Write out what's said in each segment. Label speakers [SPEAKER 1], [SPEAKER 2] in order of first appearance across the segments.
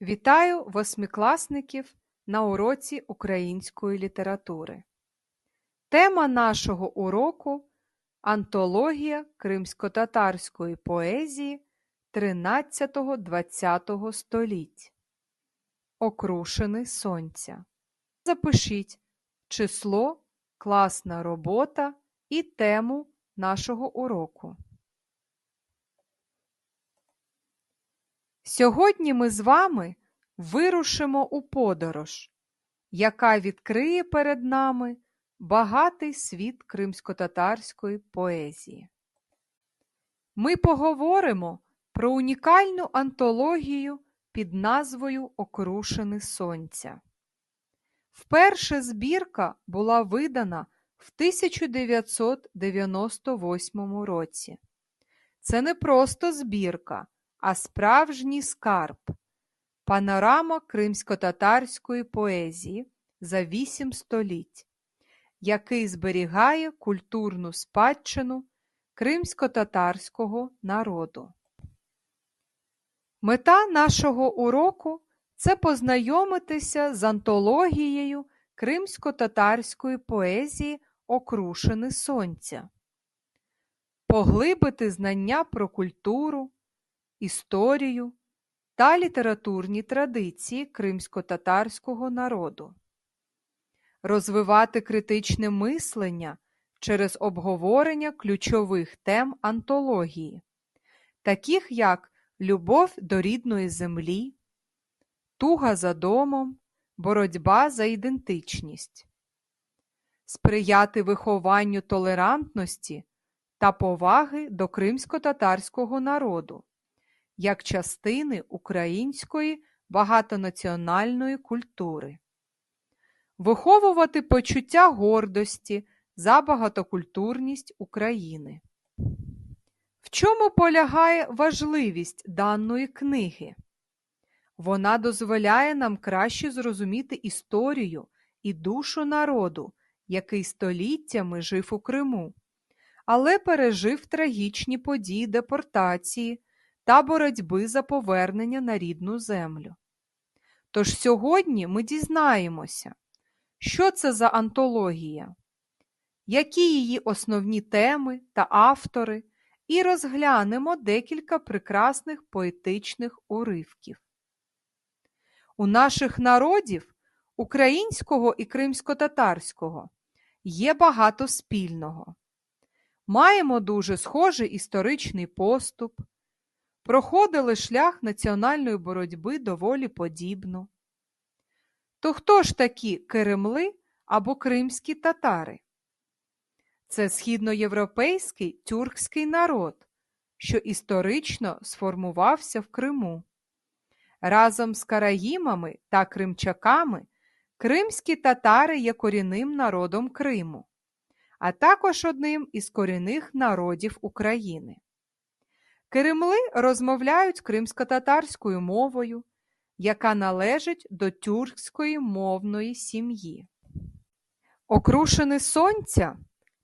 [SPEAKER 1] Вітаю восьмикласників на уроці української літератури. Тема нашого уроку Антологія кримськотатарської поезії 13-20 століть. Окрушини сонця. Запишіть число, класна робота і тему нашого уроку. Сьогодні ми з вами вирушимо у подорож, яка відкриє перед нами багатий світ кримськотатарської поезії. Ми поговоримо про унікальну антологію під назвою Окрушини сонця. Вперше збірка була видана в 1998 році. Це не просто збірка а справжній скарб панорама кримськотатарської поезії за вісім століть, який зберігає культурну спадщину кримськотатарського народу. Мета нашого уроку це познайомитися з антологією кримськотатарської поезії Окрушини Сонця, поглибити знання про культуру, історію та літературні традиції кримсько-татарського народу, розвивати критичне мислення через обговорення ключових тем антології, таких як любов до рідної землі, туга за домом, боротьба за ідентичність, сприяти вихованню толерантності та поваги до кримсько-татарського народу як частини української багатонаціональної культури, виховувати почуття гордості за багатокультурність України. В чому полягає важливість даної книги? Вона дозволяє нам краще зрозуміти історію і душу народу, який століттями жив у Криму, але пережив трагічні події депортації, та боротьби за повернення на рідну землю. Тож сьогодні ми дізнаємося, що це за антологія, які її основні теми та автори, і розглянемо декілька прекрасних поетичних уривків. У наших народів українського і кримсько-татарського є багато спільного. Маємо дуже схожий історичний поступ, проходили шлях національної боротьби доволі подібно. То хто ж такі Керемли або кримські татари? Це східноєвропейський тюркський народ, що історично сформувався в Криму. Разом з караїмами та кримчаками кримські татари є корінним народом Криму, а також одним із корінних народів України. Керемли розмовляють кримськотатарською мовою, яка належить до тюркської мовної сім'ї. Окрушини сонця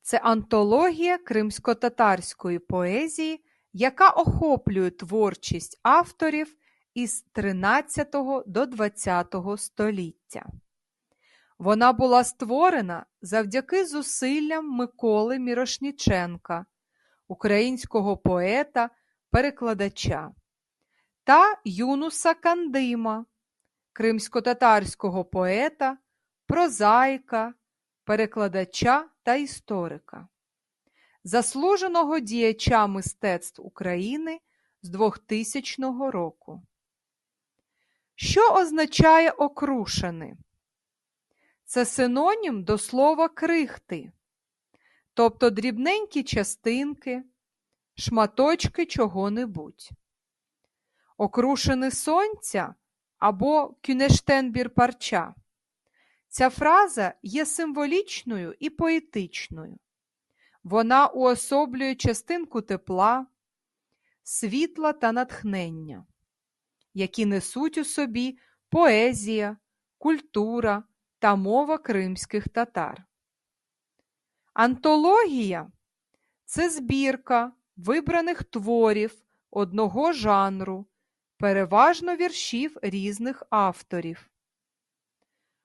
[SPEAKER 1] це антологія кримськотатарської поезії, яка охоплює творчість авторів із 13 до 20 століття. Вона була створена завдяки зусиллям Миколи Мірошніченка, українського поета перекладача та Юнуса Кандима, кримськотатарського поета, прозаїка, перекладача та історика, заслуженого діяча мистецтв України з 2000 року. Що означає окрушений? Це синонім до слова крихти, тобто дрібненькі частинки, шматочки чого-небудь. Окрушене сонця або кюнештенбір парча. Ця фраза є символічною і поетичною. Вона уособлює частинку тепла, світла та натхнення, які несуть у собі поезія, культура та мова кримських татар. Антологія це збірка вибраних творів одного жанру переважно віршів різних авторів.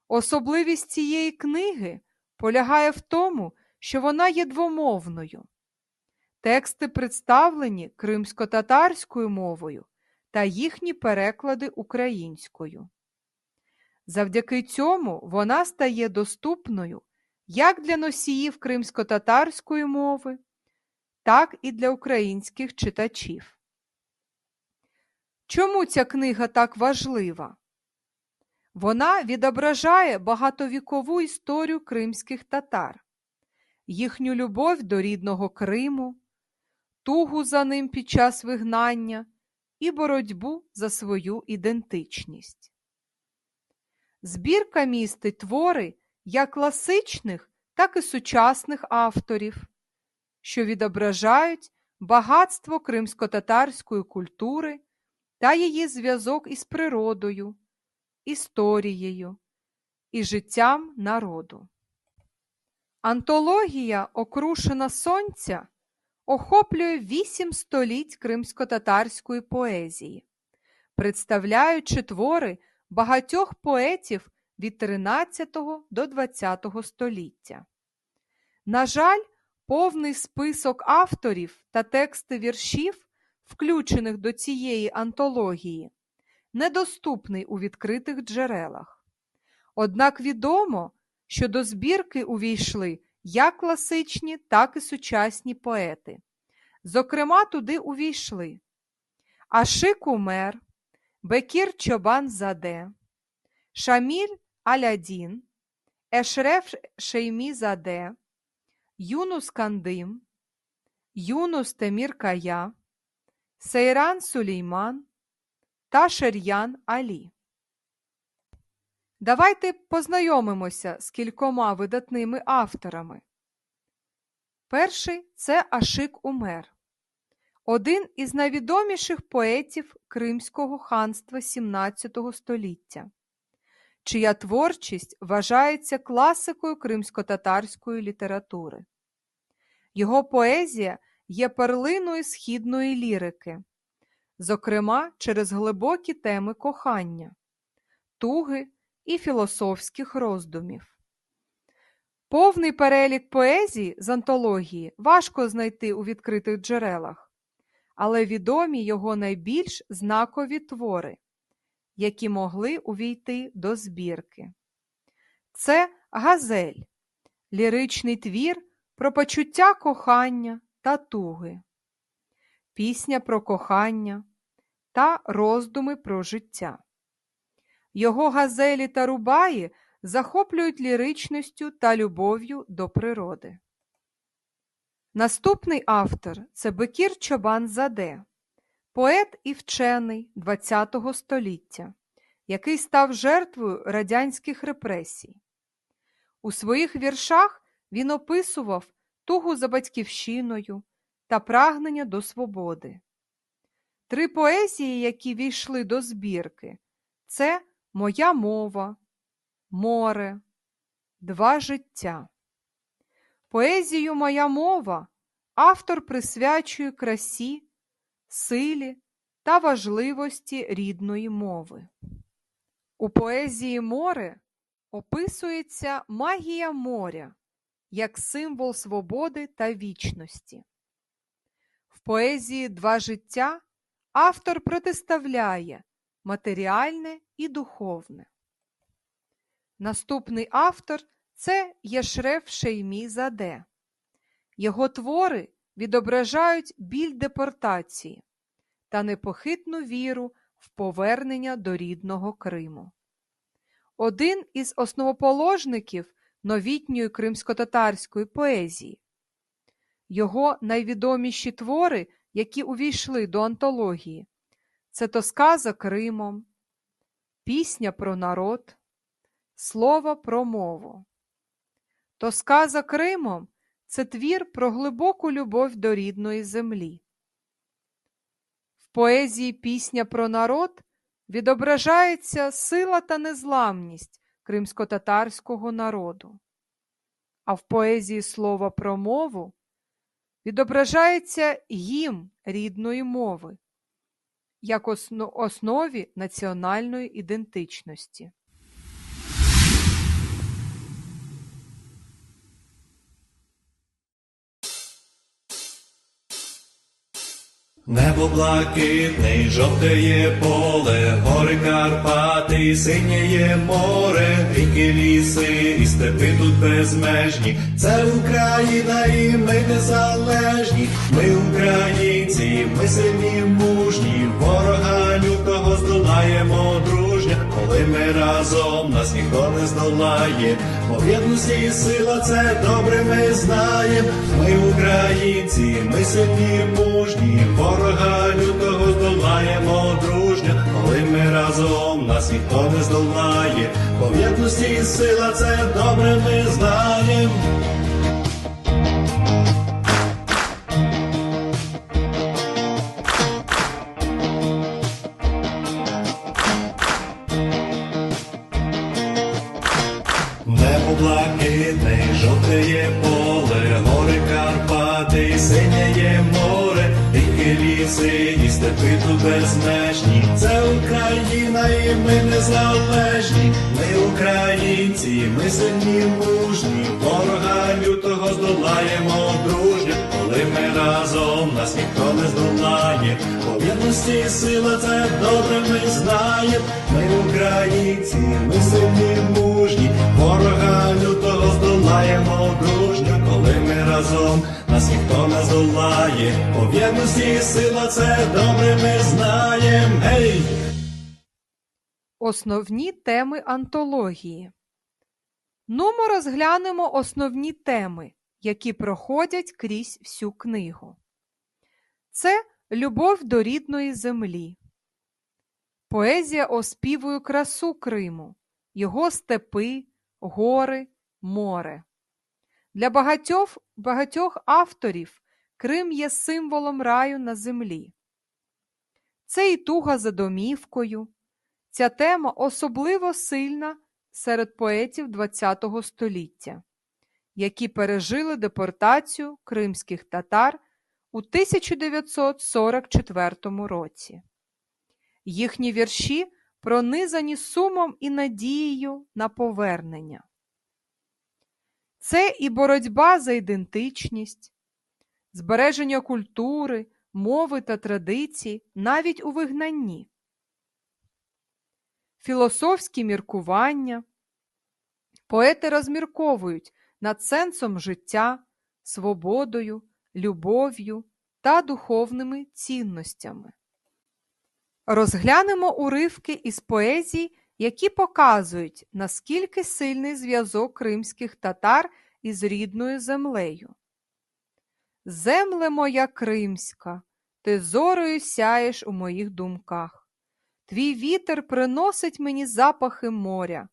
[SPEAKER 1] Особливість цієї книги полягає в тому, що вона є двомовною. Тексти представлені кримсько-татарською мовою та їхні переклади українською. Завдяки цьому вона стає доступною як для носіїв кримсько-татарської мови, так і для українських читачів. Чому ця книга так важлива? Вона відображає багатовікову історію кримських татар, їхню любов до рідного Криму, тугу за ним під час вигнання і боротьбу за свою ідентичність. Збірка містить твори як класичних, так і сучасних авторів, що відображають багатство кримсько-татарської культури та її зв'язок із природою, історією і життям народу. Антологія Окрушена Сонця охоплює вісім століть кримсько-татарської поезії, представляючи твори багатьох поетів від 13 до 20 століття. На жаль, повний список авторів та тексти віршів, включених до цієї антології, недоступний у відкритих джерелах. Однак відомо, що до збірки увійшли як класичні, так і сучасні поети. Зокрема, туди увійшли Ашик Умер, Бекір Чобан Заде, Шаміль Алядін, Ешреф Шеймі Заде, Юнус Кандим, Юнус Темір Кая, Сейран Сулейман та Шер'ян Алі. Давайте познайомимося з кількома видатними авторами. Перший це Ашик Умер, один із найвідоміших поетів Кримського ханства XVII століття, чия творчість вважається класикою кримсько-татарської літератури. Його поезія є перлиною східної лірики, зокрема через глибокі теми кохання, туги і філософських роздумів. Повний перелік поезії з антології важко знайти у відкритих джерелах, але відомі його найбільш знакові твори, які могли увійти до збірки. Це газель, ліричний твір про почуття кохання та туги, пісня про кохання та роздуми про життя. Його газелі та рубаї захоплюють ліричністю та любов'ю до природи. Наступний автор це Бекір Чобан Заде, поет і вчений ХХ століття, який став жертвою радянських репресій. У своїх віршах він описував тугу за батьківщиною та прагнення до свободи. Три поезії, які війшли до збірки, це Моя мова, море, два життя. Поезію Моя мова автор присвячує красі, силі та важливості рідної мови. У поезії море описується магія моря як символ свободи та вічності. В поезії Два життя автор протиставляє матеріальне і духовне. Наступний автор це Єшреф Шеймі Заде. Його твори відображають біль депортації та непохитну віру в повернення до рідного Криму. Один із основоположників новітньої кримсько-татарської поезії. Його найвідоміші твори, які увійшли до антології, це тоска за Кримом, пісня про народ, слово про мову. Тоска за Кримом це твір про глибоку любов до рідної землі. В поезії Пісня про народ відображається сила та незламність кримсько-татарського народу, а в поезії Слово про мову відображається гімн рідної мови, як основі національної ідентичності.
[SPEAKER 2] Небо блакитний, жовтеє поле, гори Карпати, синєє море, ріки, ліси і степи тут безмежні. Це Україна і ми незалежні. Ми українці, ми сильні, мужні, ворога лютого здолаємо дружня. Коли ми разом, нас ніхто не здолає. Бо в єдності сила це добре ми знаємо. Ми українці, ми сильні, мужні, єдності сила це добре ми знаємо. Небо блакитне, жовтеє поле, гори Карпати, синєє море, ліси степи тут безмежні. Це Україна і ми незалежні. Ми українці, ми сильні мужні, ворога лютого здолаємо дружньо. Коли ми разом, нас ніхто не здолає. По єдності сила це добре ми знаємо. Ми українці, ми сильні мужні, ворога лютого здолаємо дружньо, разом, нас ніхто не здолає. По єдності сила це добре ми знаємо. Гей!
[SPEAKER 1] Основні теми антології. Нумо розглянемо основні теми, які проходять крізь всю книгу. Це любов до рідної землі. Поезія оспівує красу Криму, його степи, гори, море. Для багатьох, багатьох авторів Крим є символом раю на землі. Це і туга за домівкою. Ця тема особливо сильна серед поетів ХХ століття, які пережили депортацію кримських татар у 1944 році. Їхні вірші пронизані сумом і надією на повернення. Це і боротьба за ідентичність, збереження культури, мови та традицій навіть у вигнанні філософські міркування. Поети розмірковують над сенсом життя, свободою, любов'ю та духовними цінностями. Розглянемо уривки із поезій, які показують, наскільки сильний зв'язок кримських татар із рідною землею. Земле моя кримська, ти зорою сяєш у моїх думках. Твій вітер приносить мені запахи моря,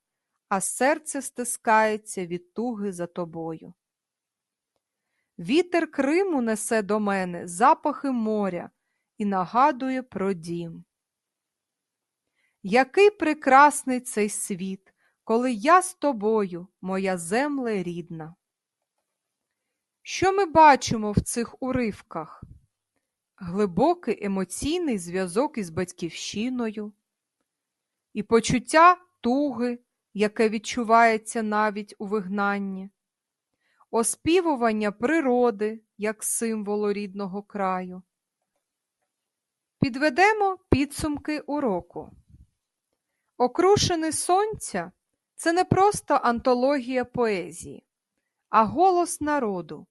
[SPEAKER 1] а серце стискається від туги за тобою. Вітер Криму несе до мене запахи моря і нагадує про дім. Який прекрасний цей світ, коли я з тобою, моя земле рідна. Що ми бачимо в цих уривках? глибокий емоційний зв'язок із батьківщиною, і почуття туги, яке відчувається навіть у вигнанні, оспівування природи як символу рідного краю. Підведемо підсумки уроку. Окрушений сонця це не просто антологія поезії, а голос народу,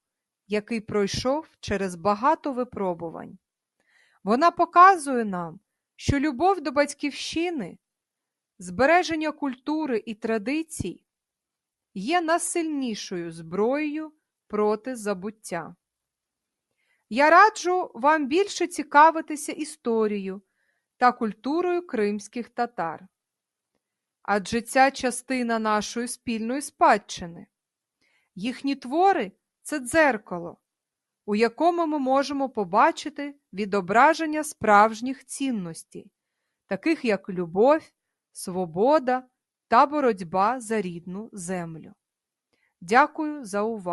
[SPEAKER 1] який пройшов через багато випробувань. Вона показує нам, що любов до батьківщини, збереження культури і традицій є найсильнішою зброєю проти забуття. Я раджу вам більше цікавитися історією та культурою кримських татар. Адже ця частина нашої спільної спадщини. Їхні твори це дзеркало, у якому ми можемо побачити відображення справжніх цінностей, таких як любов, свобода та боротьба за рідну землю. Дякую за увагу!